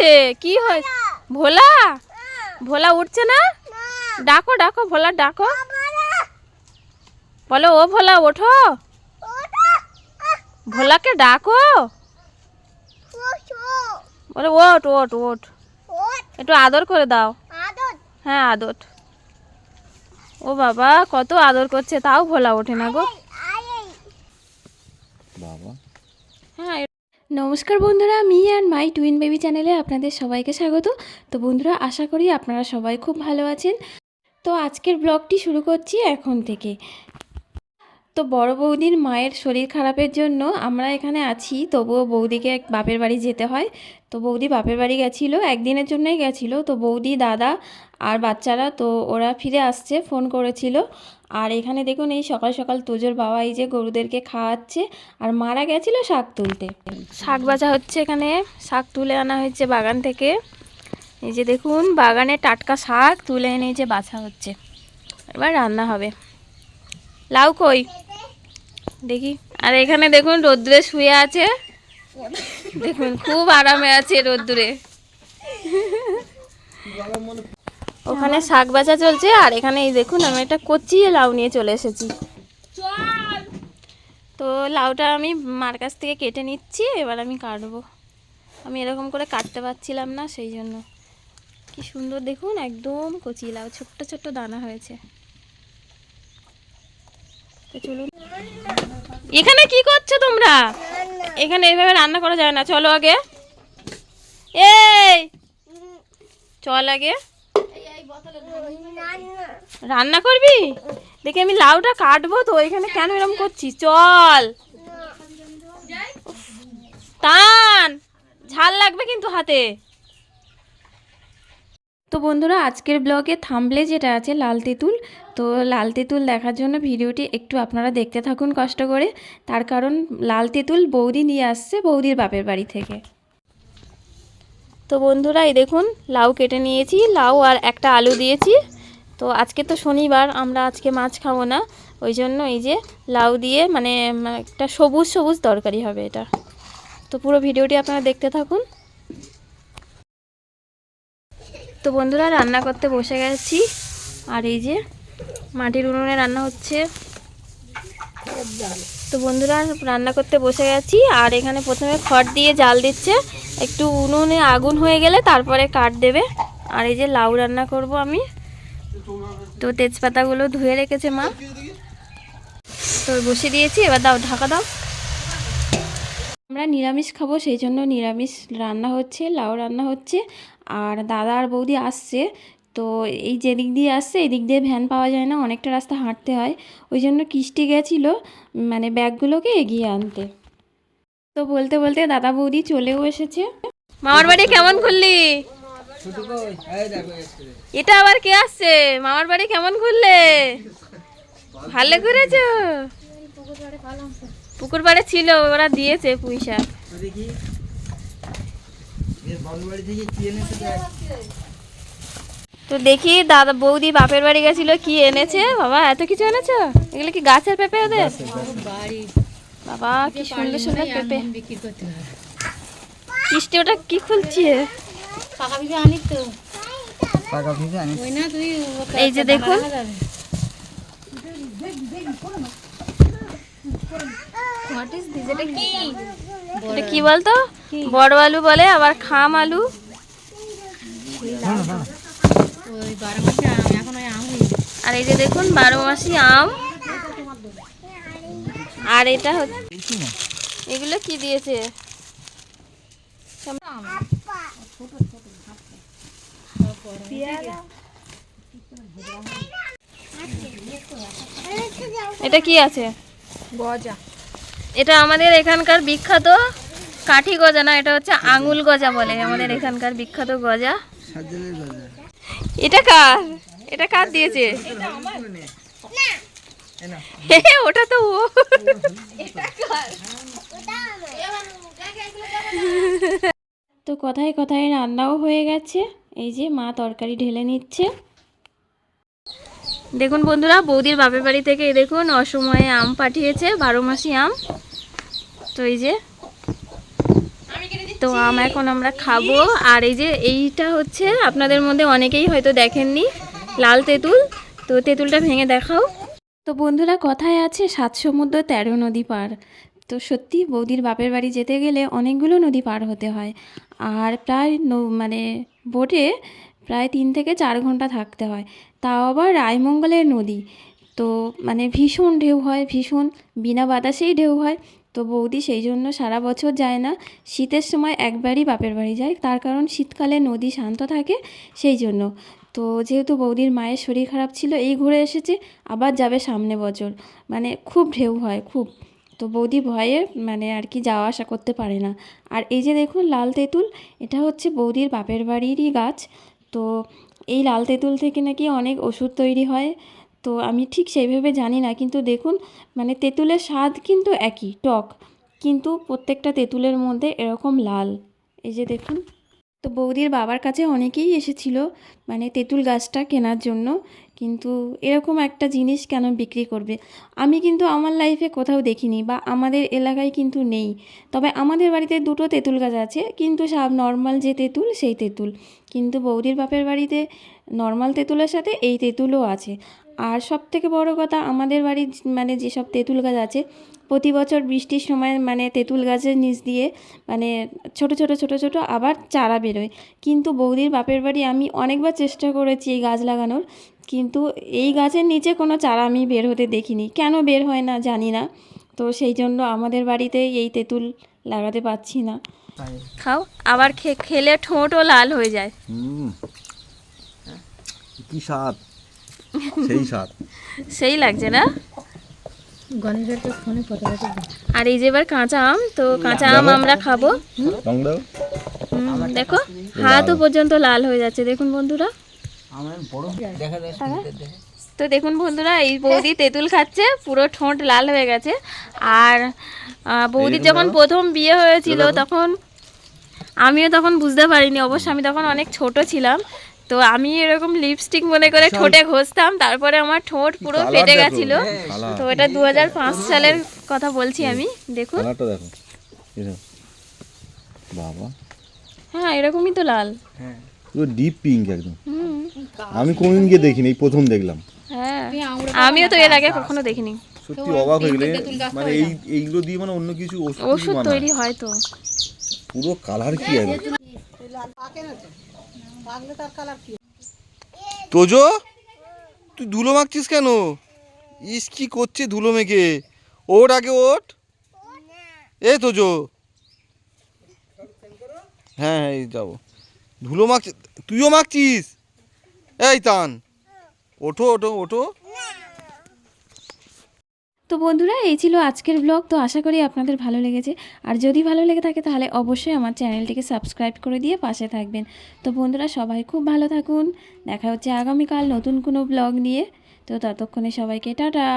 হয়েছে কি হয়েছে ভোলা? ভোলা উঠছে না? ডাকো ডাকো ভোলা ডাকো। বলো ও ভোলা ওঠো। ভোলাকে ডাকো। বলো ওঠ ওঠ ওঠ। একটু আদর করে দাও। হ্যাঁ আদর। ও বাবা কত আদর করছে তাও ভোলা ওঠে না গো। বাবা। হ্যাঁ নমস্কার বন্ধুরা me and my twin baby চ্যানেলে আপনাদের সবাইকে স্বাগত। তো বন্ধুরা, আশা করি আপনারা সবাই খুব ভালো আছেন। তো আজকের ব্লগটি শুরু করছি এখন থেকে। তো বড় বৌদির মায়ের শরীর খারাপের জন্য আমরা এখানে আছি। তবুও বৌদিকে এক বাপের বাড়ি যেতে হয়। তো বৌদি বাপের বাড়ি গেছিল, একদিনের জন্যই গেছিল। তো বৌদি, দাদা আর বাচ্চারা, তো ওরা ফিরে আসছে, ফোন করেছিল। আর এখানে দেখুন এই সকাল সকাল তোজোর বাবা এই যে গরুদেরকে খাওয়াচ্ছে আর মারা গেছিল শাক তুলতে। শাক বাজা হচ্ছে এখানে, শাক তুলে আনা হয়েছে বাগান থেকে। এই যে দেখুন, বাগানে টাটকা শাক তুলে এনে যে বাছা হচ্ছে। এবার রান্না হবে। লাউ কই? দেখি। আর এখানে দেখুন, রোদ্দুরে শুয়ে আছে। দেখুন, খুব আরামে আছে রোদ্দুরে। ওখানে শাক বাজা চলছে, আর এখানে এই দেখুন, আমি একটা কচি লাউ নিয়ে চলে এসেছি। তো লাউটা আমি মার কাছ থেকে কেটে নিচ্ছি, এবার আমি কাটবো। আমি এরকম করে কাটতে পারছিলাম না, সেই জন্য। কি সুন্দর দেখুন, একদম কচি লাউ, ছোট্ট ছোট্ট দানা হয়েছে। এখানে কি করছ তোমরা? এখানে এইভাবে রান্না করা যায় না। চলো আগে। এই! চল আগে। রান্না করবি? দেখি আমি লাউটা কাটবো তো, এখানে কেন এরকম করছিস? চল। টান! ঝাল লাগবে কিন্তু হাতে। তো বন্ধুরা, আজকের ব্লগে থামলে যেটা আছে, লাল তেঁতুল তো লাল তেঁতুল দেখার জন্য ভিডিওটি একটু আপনারা দেখতে থাকুন কষ্ট করে। তার কারণ লাল তেঁতুল বৌদি নিয়ে আসছে বৌদির বাপের বাড়ি থেকে। তো বন্ধুরা, এই দেখুন, লাউ কেটে নিয়েছি। লাউ আর একটা আলু দিয়েছি। তো আজকে তো শনিবার, আমরা আজকে মাছ খাব না। ওই জন্য এই যে লাউ দিয়ে মানে একটা সবুজ সবুজ তরকারি হবে এটা। তো পুরো ভিডিওটি আপনারা দেখতে থাকুন। তো বন্ধুরা, রান্না করতে বসে গেছি। আর এই যে মাটির উনুনে রান্না হচ্ছে। তো বন্ধুরা, রান্না করতে বসে গেছি। আর এখানে প্রথমে খড় দিয়ে জাল দিচ্ছে। একটু উনুনে আগুন হয়ে গেলে তারপরে কাঠ দেবে। আর এই যে লাউ রান্না করব আমি। তো তেজপাতাগুলো ধুয়ে রেখেছে মা। তো বসে দিয়েছি, এবার দাও, ঢাকা দাও। আমরা নিরামিষ খাব, সেই জন্য নিরামিষ রান্না হচ্ছে, লাউ রান্না হচ্ছে। আর দাদা আর বৌদি আসছে তো এই যেদিক দিয়ে আসছে, এদিক দিয়ে ভ্যান পাওয়া যায় না, অনেকটা রাস্তা হাঁটতে হয়। ওই জন্য কিস্টি গেছিল মানে ব্যাগগুলোকে এগিয়ে আনতে। তো বলতে বলতে দাদা বৌদি চলেও এসেছে। মামার বাড়ি কেমন ঘুরলি? এটা আবার কে আসছে? মামার বাড়ি কেমন ঘুরলে? ভালো ঘুরেছো? পুকুর পাড়ে ছিল, ওরা দিয়েছে পুঁই তো দেখি দাদা বৌদি বাপের বাড়ি গেছিল কি এনেছে? বাবা এত কিছু এনেছো? এগুলো কি গাছের পেঁপে ওদের? বাবা কি সুন্দর সুন্দর পেঁপে। কিস্তি ওটা কি খুলছে? এই যে দেখুন। এটা কি? বলতো? বড় আলু বলে আবার খাম আলু। আর এই যে দেখুন বারো মাসি আম। আর এটা হচ্ছে এগুলো কি দিয়েছে? এটা কি আছে? গজা। এটা আমাদের এখানকার বিখ্যাত কাঠি গজা না এটা হচ্ছে আঙুল গজা বলে। আমাদের এখানকার বিখ্যাত গজা। বাজার এটা কার? এটা কার দিয়েছে? ওটা তো ও। তো কথায় কথায় রান্নাও হয়ে গেছে। এই যে মা তরকারি ঢেলে নিচ্ছে। দেখুন বন্ধুরা বৌদির বাপের বাড়ি থেকে দেখুন অসময়ে আম পাঠিয়েছে বারো মাসি আম। তো এই যে তো আম এখন আমরা খাব। আর এই যে এইটা হচ্ছে, আপনাদের মধ্যে অনেকেই হয়তো দেখেননি, লাল তেঁতুল। তো তেঁতুলটা ভেঙে দেখাও। তো বন্ধুরা, কথায় আছে সাত সমুদ্র, তেরো নদী পার। তো সত্যি বৌদির বাপের বাড়ি যেতে গেলে অনেকগুলো নদী পার হতে হয়। আর প্রায় মানে বোটে প্রায় তিন থেকে চার ঘণ্টা থাকতে হয়। তাও আবার রায়মঙ্গলের নদী। তো মানে ভীষণ ঢেউ হয়, ভীষণ। বিনা বাতাসেই ঢেউ হয়। তো বৌদি সেই জন্য সারা বছর যায় না। শীতের সময় একবারই বাপের বাড়ি যায়। তার কারণ শীতকালে নদী শান্ত থাকে সেই জন্য। তো যেহেতু বৌদির মায়ের শরীর খারাপ ছিল, এই ঘুরে এসেছে, আবার যাবে সামনে বছর। মানে খুব ঢেউ হয়, খুব। তো বৌদি ভয়ে মানে আর কি যাওয়া আসা করতে পারে না। আর এই যে দেখুন লাল তেঁতুল, এটা হচ্ছে বৌদির বাপের বাড়িরই গাছ। তো এই লাল তেঁতুল থেকে নাকি অনেক ওষুধ তৈরি হয়। তো আমি ঠিক সেইভাবে জানি না, কিন্তু দেখুন মানে তেঁতুলের স্বাদ কিন্তু একই, টক। কিন্তু প্রত্যেকটা তেঁতুলের মধ্যে এরকম লাল। এই যে দেখুন। তো বৌদির বাবার কাছে অনেকেই এসেছিল মানে তেঁতুল গাছটা কেনার জন্য। কিন্তু এরকম একটা জিনিস কেন বিক্রি করবে? আমি কিন্তু আমার লাইফে কোথাও দেখিনি বা আমাদের এলাকায় কিন্তু নেই। তবে আমাদের বাড়িতে দুটো তেঁতুল গাছ আছে, কিন্তু সব নর্মাল যে তেঁতুল, সেই তেঁতুল। কিন্তু বৌদির বাপের বাড়িতে নর্মাল তেঁতুলের সাথে এই তেঁতুলও আছে। আর সব থেকে বড় কথা আমাদের বাড়ির মানে যেসব তেঁতুল গাছ আছে প্রতি বছর বৃষ্টির সময় মানে তেঁতুল গাছের নিচ দিয়ে মানে ছোট ছোট ছোট ছোট আবার চারা বেরোয়। কিন্তু বৌদির বাপের বাড়ি আমি অনেকবার চেষ্টা করেছি এই গাছ লাগানোর কিন্তু এই গাছের নিচে কোনো চারা আমি বের হতে দেখিনি। কেন বের হয় না জানি না। তো সেই জন্য আমাদের বাড়িতে এই তেঁতুল লাগাতে পারছি না। খাও আবার খেলে ঠোঁটও লাল হয়ে যায়। হুম। কি স্বাদ? সেই স্বাদ। সেই লাগছে না? আর এই যে এবার কাঁচা আম তো কাঁচা আম আমরা খাব। দেখো হাতও পর্যন্ত লাল হয়ে যাচ্ছে। দেখুন বন্ধুরা। তো দেখুন বন্ধুরা এই বৌদি তেঁতুল খাচ্ছে পুরো ঠোঁট লাল হয়ে গেছে। আর বৌদির যখন প্রথম বিয়ে হয়েছিল তখন আমিও তখন বুঝতে পারিনি। অবশ্য আমি তখন অনেক ছোট ছিলাম। তো আমি এরকম লিপস্টিক মনে করে ঠোঁটে ঘষতাম তারপরে আমার ঠোঁট পুরো ফেটে গেছিল। তো এটা দু হাজার পাঁচ সালের কথা বলছি আমি দেখুন। বাবা। হ্যাঁ এরকমই তো লাল। হ্যাঁ। পুরো ডিপ পিঙ্ক একদম। আমি কোনদিন গিয়ে দেখিনি এই প্রথম দেখলাম। হ্যাঁ। আমিও তো এর আগে কখনো দেখিনি। সত্যি অবাক হয়ে গেলে মানে এই এইগুলো দিয়ে মানে অন্য কিছু ওষুধ। তৈরি হয় তো। পুরো কালার কি একদম? তোজো, তুই ধুলো মাখছিস কেন? ইস, কি করছে ধুলো মেখে? ওট আগে ওট। এ তোজো। হ্যাঁ হ্যাঁ এই যাব। ধুলো মাখছিস তুইও মাখছিস? এই তান ওঠো ওঠো ওঠো। তো বন্ধুরা, এই ছিল আজকের ব্লগ তো আশা করি আপনাদের ভালো লেগেছে। আর যদি ভালো লেগে থাকে তাহলে অবশ্যই আমার চ্যানেলটিকে সাবস্ক্রাইব করে দিয়ে পাশে থাকবেন। তো বন্ধুরা, সবাই খুব ভালো থাকুন। দেখা হচ্ছে আগামীকাল নতুন কোনো ব্লগ নিয়ে। তো ততক্ষণে সবাইকে টাটা।